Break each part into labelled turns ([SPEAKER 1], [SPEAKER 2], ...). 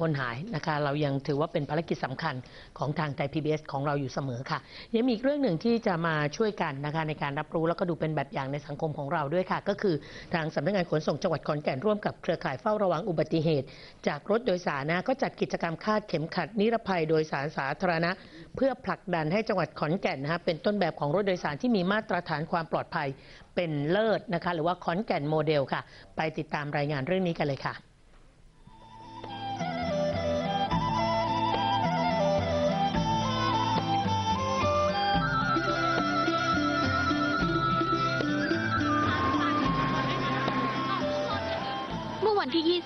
[SPEAKER 1] คนหายนะคะ เรายังถือว่าเป็นภารกิจสำคัญของทางไทย PBS ของเราอยู่เสมอค่ะ ยังมีอีกเรื่องหนึ่งที่จะมาช่วยกันนะคะในการรับรู้แล้วก็ดูเป็นแบบอย่างในสังคมของเราด้วยค่ะ ก็คือทางสำนักงานขนส่งจังหวัดขอนแก่นร่วมกับเครือข่ายเฝ้าระวังอุบัติเหตุ จากรถโดยสารนะก็จัดกิจกรรมคาดเข็มขัดนิรภัยโดยสารสาธารณะ เพื่อผลักดันให้จังหวัดขอนแก่นนะคะเป็นต้นแบบของรถโดยสารที่มีมาตรฐานความปลอดภัยเป็นเลิศนะคะหรือว่าขอนแก่นโมเดลค่ะ ไปติดตามรายงานเรื่องนี้กันเลยค่ะ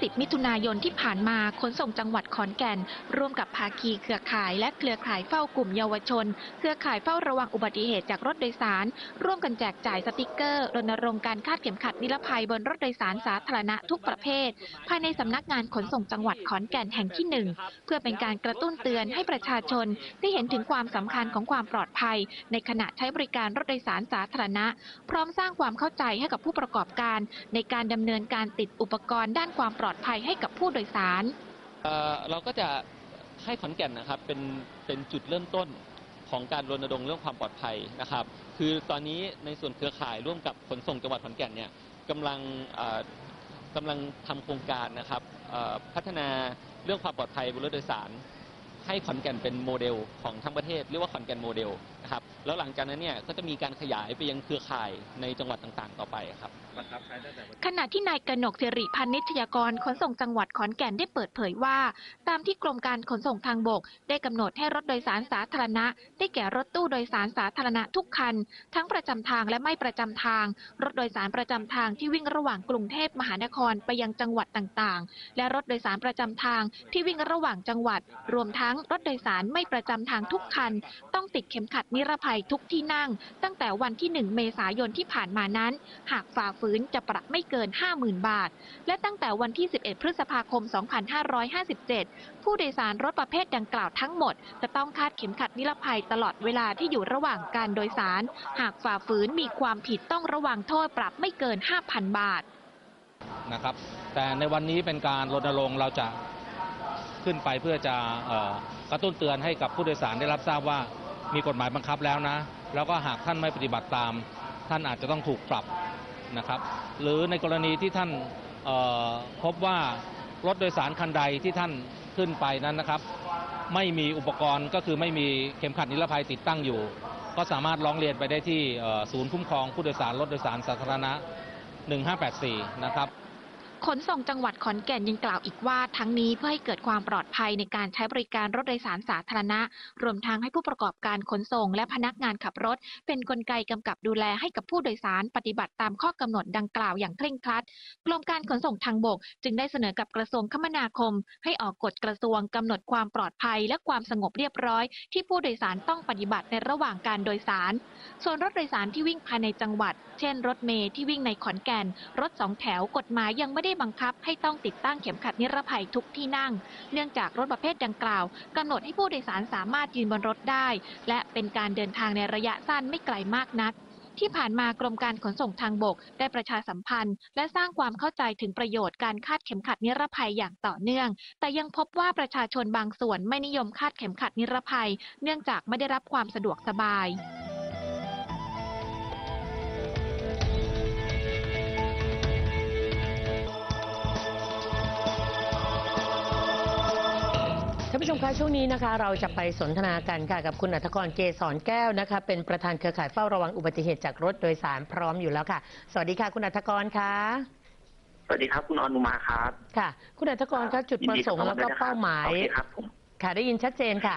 [SPEAKER 2] 10 มิถุนายนที่ผ่านมาขนส่งจังหวัดขอนแก่น ร่วมกับภาคีเครือข่าย และเครือข่ายเฝ้ากลุ่มเยาวชน เครือข่ายเฝ้าระวังอุบัติเหตุจากรถโดยสาร ร่วมกันแจกจ่ายสติกเกอร์รณรงค์การคาดเข็มขัดนิรภัยบนรถโดยสารสาธารณะทุกประเภท ภายในสำนักงานขนส่งจังหวัดขอนแก่นแห่งที่ 1 เพื่อเป็นการกระตุ้นเตือนให้ประชาชนได้เห็นถึงความสำคัญของความปลอดภัย ในขณะใช้บริการรถโดยสารสาธารณะ พร้อมสร้างความเข้าใจให้กับผู้ประกอบการ ในการดำเนินการติดอุปกรณ์ด้านความปลอดอดภัยให้กับผู้โดยสาร
[SPEAKER 3] เเราก็จะให้ขอนแก่นนะครับเป็นเป็นจุดเริ่มต้นของการรณรงค์เรื่องความปลอดภัยนะครับ คือตอนนี้ในส่วนเครือข่ายร่วมกับขนส่งจังหวัดขอนแก่นเนี่ยกำลังกำลังทำโครงการนะครับพัฒนาเรื่องความปลอดภัยบนรถโดยสาร ให้ขอนแก่นเป็นโมเดลของทั้งประเทศเรียกว่าขอนแก่นโมเดลนะครับแล้วหลังจากนั้นเนี่ยก็จะมีการขยายไปยังเครือข่ายในจังหวัดต่างๆ ต่อไปครับ
[SPEAKER 2] ขณะที่นายกนกสิริพันนิชยากรขนส่งจังหวัดขอนแก่นได้เปิดเผยว่า ตามที่กรมการขนส่งทางบก ได้กำหนดให้รถโดยสารสาธารณะ ได้แก่รถตู้โดยสารสาธารณะทุกคัน ทั้งประจำทางและไม่ประจำทาง รถโดยสารประจำทางที่วิ่งระหว่างกรุงเทพมหานครไปยังจังหวัดต่างๆ และรถโดยสารประจำทางที่วิ่งระหว่างจังหวัด รวมทั้งรถโดยสารไม่ประจำทางทุกคัน ต้องติดเข็มขัดนิรภัยทุกที่นั่ง ตั้งแต่วันที่ 1 เมษายนที่ผ่านมานั้น หากฝ่าฝืนจะปรับไม่เกิน 50,000 บาท และตั้งแต่วันที่ 11 พฤษภาคม 2557 ผู้โดยสารรถประเภทดังกล่าวทั้งหมด จะต้องคาดเข็มขัดนิรภัยตลอดเวลาที่อยู่ระหว่างการโดยสาร หากฝ่าฝืนมีความผิดต้องระวังโทษปรับไม่เกิน 5,000 บาท
[SPEAKER 4] นะครับแต่ในวันนี้เป็นการรณรงค์เราจะ ขึ้นไปเพื่อจะออกระตุ้นเตือนให้กับผู้โดยสารได้รับทราบว่ามีกฎหมายบังคับแล้วนะ แล้วก็หากท่านไม่ปฏิบัติตาม ท่านอาจจะต้องถูกปรับนะครับ หรือในกรณีที่ท่านพบว่ารถโดยสารคันใดที่ท่านขึ้นไปนั้นนะครับ ไม่มีอุปกรณ์ก็คือไม่มีเข็มขัดนิรภัยติดตั้งอยู่ ก็สามารถร้องเรียนไปได้ที่ศูนย์คุ้มครองผู้โดยสารรถโดยสารสาธารณะ 1584 นะครับ
[SPEAKER 2] ขนส่งจังหวัดขอนแก่นยังกล่าวอีกว่าทั้งนี้เพื่อให้เกิดความปลอดภัยในการใช้บริการรถโดยสารสาธารณะ รวมทั้งให้ผู้ประกอบการขนส่งและพนักงานขับรถ เป็นกลไกกำกับดูแลให้กับผู้โดยสารปฏิบัติตามข้อกำหนดดังกล่าวอย่างเคร่งครัดกรมการขนส่งทางบก จึงได้เสนอกับกระทรวงคมนาคม ให้ออกกฎกระทรวงกำหนดความปลอดภัยและความสงบเรียบร้อย ที่ผู้โดยสารต้องปฏิบัติในระหว่างการโดยสาร ส่วนรถโดยสารที่วิ่งภายในจังหวัด เช่น รถเมล์ที่วิ่งในขอนแก่น รถสองแถวกฎหมายยังไม่ได้บังคับให้ต้องติดตั้งเข็มขัดนิรภัยทุกที่นั่ง เนื่องจากรถประเภทดังกล่าวกำหนดให้ผู้โดยสารสามารถยืนบนรถได้ และเป็นการเดินทางในระยะสั้นไม่ไกลมากนักที่ผ่านมากรมการขนส่งทางบก ได้ประชาสัมพันธ์ และสร้างความเข้าใจถึงประโยชน์การคาดเข็มขัดนิรภัยอย่างต่อเนื่อง แต่ยังพบว่าประชาชนบางส่วนไม่นิยมคาดเข็มขัดนิรภัย เนื่องจากไม่ได้รับความสะดวกสบาย
[SPEAKER 1] ผู้ชมคะช่วงนี้นะคะ เราจะไปสนทนากันค่ะกับคุณอัธกรเกษรแก้วนะคะ เป็นประธานเครือข่ายเฝ้าระวังอุบัติเหตุจากรถโดยสารพร้อมอยู่แล้วค่ะ สวัสดีค่ะ คุณอัธกรค่ะ
[SPEAKER 5] สวัสดีครับ คุณอนุมาครับ
[SPEAKER 1] ค่ะ คุณอัธกรคะจุดประสงค์แล้วก็เป้าหมาย
[SPEAKER 5] โอเคครับผม
[SPEAKER 1] ค่ะได้ยินชัดเจนค่ะ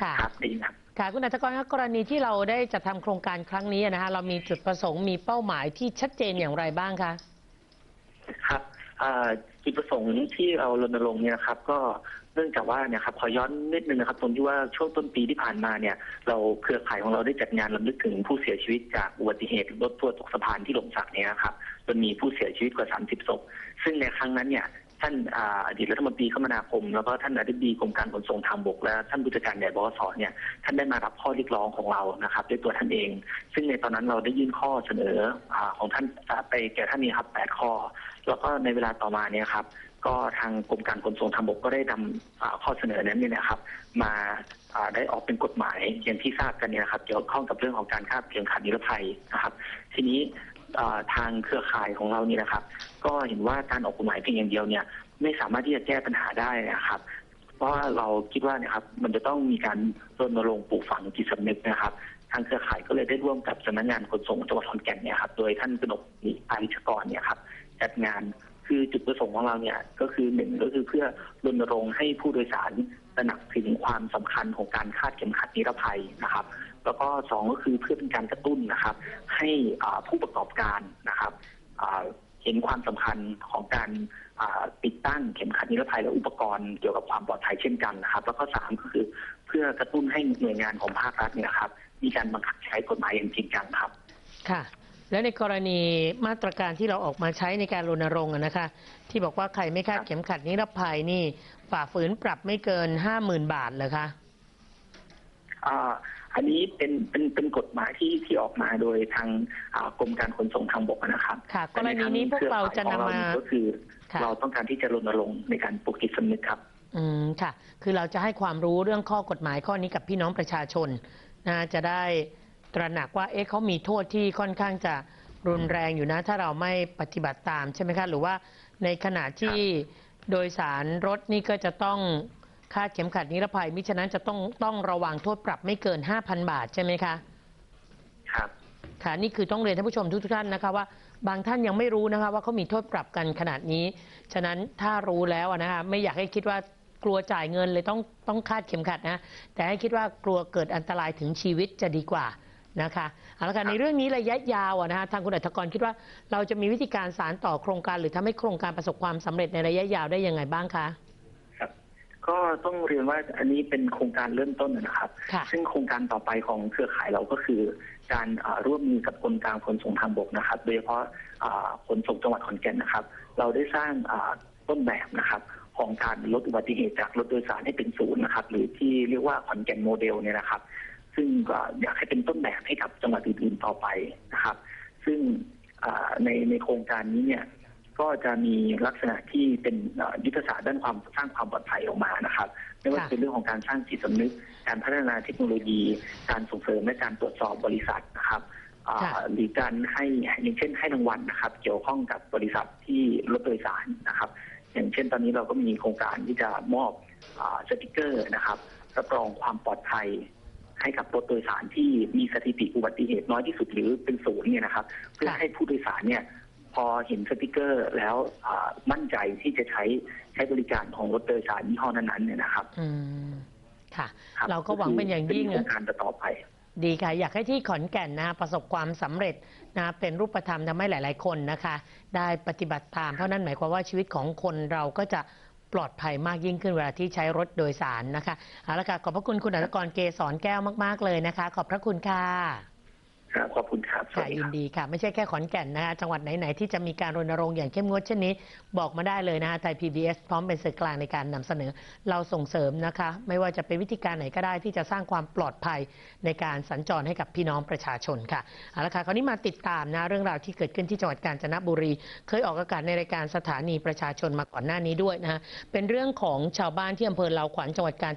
[SPEAKER 1] ค่ะ
[SPEAKER 5] ครับได้ยินครับ
[SPEAKER 1] ค่ะคุณอัธกรคะกรณีที่เราได้จัดทำโครงการครั้งนี้นะคะเรามีจุดประสงค์มีเป้าหมายที่ชัดเจนอย่างไรบ้างคะ
[SPEAKER 5] ครับเอ่อจุดประสงค์ที่เรารณรงค์เนี่ยนะครับ ก็ เนื่องจากว่าเนี่ยครับขอย้อนนิดนึงนะครับตรงที่ว่าช่วงต้นปีที่ผ่านมาเนี่ย เราเครือข่ายของเราได้จัดงานรำลึกถึงผู้เสียชีวิตจากอุบัติเหตุรถทัวร์ตกสะพานที่หล่มสักเนี่ยครับจนมีผู้เสียชีวิตกว่า 30ศพซึ่งในครั้งนั้นเนี่ยท่านอดีตรัฐมนตรีคมนาคม แล้วก็ท่านอธิบดีกรมการขนส่งทางบกและท่านผู้จัดการใหญ่บสเนี่ยท่านได้มารับข้อเรียกร้องของเรานะครับด้วยตัวท่านเอง ซึ่งในตอนนั้นเราได้ยื่นข้อเสนออของท่านไปแก่ท่านนี้ครับแปดข้อ แล้วก็ในเวลาต่อมาเนี่ยครับ ก็ทางกรมการขนส่งทางบกก็ได้นำอ่าข้อเสนอนั้นเนี่ยนะครับ มาได้ออกเป็นกฎหมายอย่างที่ทราบกันเนี่ยนะครับเกี่ยวข้องกับเรื่องของการคาดเข็มขัดนิรภัยนะครับ ทีนี้ทางเครือข่ายของเรานี่นะครับ ก็เห็นว่าการออกกฎหมายเพียงอย่างเดียวเนี่ยไม่สามารถที่จะแก้ปัญหาได้นะครับ เพราะว่าเราคิดว่าเนะครับมันจะต้องมีการรณรงค์ปลูกฝังจิตสำนึกนะครับ ทางเครือข่ายก็เลยได้ร่วมกับสำนักงานขนส่งจังหวัดขอนแก่นเนี่ยครับโดยท่านกนกนิอาริชกรเนี่ยครับจัดงาน คือจุดประสงค์ของเราเนี่ยก็คือหนึ่งก็คือเพื่อรณรงค์ให้ผู้โดยสารตระหนักถึงความสำคัญของการคาดเข็มขัดนิรภัยนะครับ แล้วก็สองก็คือเพื่อเป็นการกระตุ้นนะครับ ให้ผู้ประกอบการนะครับเห็นความสำคัญของการติดตั้งเข็มขัดนิรภัยและอุปกรณ์เกี่ยวกับความปลอดภัยเช่นกันนะครับ แล้วก็สามก็คือเพื่อกระตุ้นให้หน่วยงานของภาครัฐเนี่ยครับ มีการบังคับใช้กฎหมายอย่างจริงจังครับ
[SPEAKER 1] ค่ะ และในกรณีมาตรการที่เราออกมาใช้ในการรณรงค์อะนะคะ ที่บอกว่าใครไม่คาดเข็มขัดนิรภัยนี่ฝ่าฝืนปรับไม่เกินห้าหมื่นบาทเลยคะ
[SPEAKER 5] อ่าอันนี้เป็นเป็นเป็นกฎหมายที่ที่ออกมาโดยทางอ่ากรมการขนส่งทางบกนะครับ
[SPEAKER 1] ค่ะกรณีนี้พวกเราจะนำมา
[SPEAKER 5] ก็คือ
[SPEAKER 1] ค่ะ
[SPEAKER 5] เราต้องการที่จะรณรงค์ในการปลุกจิตสำนึกครับ
[SPEAKER 1] อืมค่ะ คือเราจะให้ความรู้เรื่องข้อกฎหมายข้อนี้กับพี่น้องประชาชนนะจะได้ ตระหนักว่าเอ๊ะเขามีโทษที่ค่อนข้างจะรุนแรงอยู่นะ ถ้าเราไม่ปฏิบัติตามใช่ไหมคะหรือว่าในขณะที่โดยสารรถนี่ก็จะต้องคาดเข็มขัดนิรภัยมิฉะนั้นจะต้องต้องระวังโทษปรับไม่เกิน 5,000 บาทใช่ไหมคะ
[SPEAKER 5] ครับ
[SPEAKER 1] ค่ะนี่คือต้องเรียนท่านผู้ชมทุกๆท่านนะคะว่าบางท่านยังไม่รู้นะคะว่าเขามีโทษปรับกันขนาดนี้ ฉะนั้นถ้ารู้แล้วอะนะคะไม่อยากให้คิดว่ากลัวจ่ายเงินเลยต้องต้องคาดเข็มขัดนะ แต่ให้คิดว่ากลัวเกิดอันตรายถึงชีวิตจะดีกว่า นะคะเอาละค่ะในเรื่องนี้ระยะยาวอะนะคะทางคุณอัฐกรคิดว่าเราจะมีวิธีการสารต่อโครงการ หรือทำให้โครงการประสบความสำเร็จในระยะยาวได้ยังไงบ้างคะ
[SPEAKER 5] ครับ ก็ต้องเรียนว่าอันนี้เป็นโครงการเริ่มต้นนะครับ
[SPEAKER 1] ค่ะ
[SPEAKER 5] ซึ่งโครงการต่อไปของเครือข่ายเราก็คือ การอ่าร่วมมือกับกรมการขนส่งทางบกนะครับ โดยเฉพาะอ่าขนส่งจังหวัดขอนแก่นนะครับ เราได้สร้างอ่าต้นแบบนะครับของการลดอุบัติเหตุจากรถโดยสารให้เป็นศูนย์นะครับ หรือที่เรียกว่าขอนแก่นโมเดลเนี่ยนะครับ ซึ่งก็อยากให้เป็นต้นแบบให้กับจังหวัดอื่นๆต่อไปนะครับ ซึ่งอ่าในในโครงการนี้เนี่ยก็จะมีลักษณะที่เป็นเอ่อยุทธศาสตร์ด้านความสร้างความปลอดภัยออกมานะครับ ไม่ว่าจะเป็นเรื่องของการสร้างจิตสำนึก การพัฒนาเทคโนโลยี การส่งเสริมและการตรวจสอบบริษัทนะครับอ่า
[SPEAKER 1] ค่ะ
[SPEAKER 5] หรือการให้อย่างเช่นให้รางวัลนะครับ เกี่ยวข้องกับบริษัทที่รถโดยสารนะครับ อย่างเช่นตอนนี้เราก็มีโครงการที่จะมอบอาสติกเกอร์นะครับรับรองความปลอดภัย ให้กับรถโดยสารที่มีสถิติอุบัติเหตุน้อยที่สุดหรือเป็นศูนย์เนี่ยนะครับ เพื่อให้ผู้โดยสารเนี่ยพอเห็นสติกเกอร์แล้วมั่นใจที่จะใช้ใช้บริการของรถโดยสารยี่ห้อนั้นๆเนี่ยนะครับ
[SPEAKER 1] อืมค่ะ
[SPEAKER 5] คบ
[SPEAKER 1] เราก็หวังเป็นอย่างยิ่ง
[SPEAKER 5] เป็นโคร
[SPEAKER 1] อะ
[SPEAKER 5] การต่อไป
[SPEAKER 1] ดีค่ะ อยากให้ที่ขอนแก่นนะประสบความสำเร็จนะเป็นรูปธรรมทำให้หลาย ๆ คนนะคะ ได้ปฏิบัติตามเพราะนั่นหมายความว่าชีวิตของคนเราก็จะ ลอดภัยมากยิ่งขึ้นเวลาที่ใช้รถโดยสารนะคะเอาละค่ะขอบพระคุณคุณอนุกรเกษรแก้วมาก ๆ เลยนะคะ ขอบพระคุณค่ะ
[SPEAKER 5] ครับขอบคุณครับสวั
[SPEAKER 1] ค่ะ
[SPEAKER 5] สดี
[SPEAKER 1] ยิ
[SPEAKER 5] คนรับ
[SPEAKER 1] ดีค่ะ ไม่ใช่แค่ขอนแก่นนะคะจังหวัดไหน ๆ ที่จะมีการรณรงค์อย่างเข้มงวดเช่นนี้ บอกมาได้เลยนะคะไทย PBS พร้อมเป็นสื่อกลางในการนำเสนอ เราส่งเสริมนะคะ ไม่ว่าจะเป็นวิธีการไหนก็ได้ที่จะสร้างความปลอดภัยในการสัญจรให้กับพี่น้องประชาชนค่ะเอาละค่ะคราวนี้มาติดตามนะเรื่องราวที่เกิดขึ้นที่จังหวัดกาญจนบุรี เคยออกอากาศในรายการสถานีประชาชนมาก่อนหน้านี้ด้วยนะคะเป็นเรื่องของชาวบ้านที่อำเภอลาวขวัญจังหวัดกาญ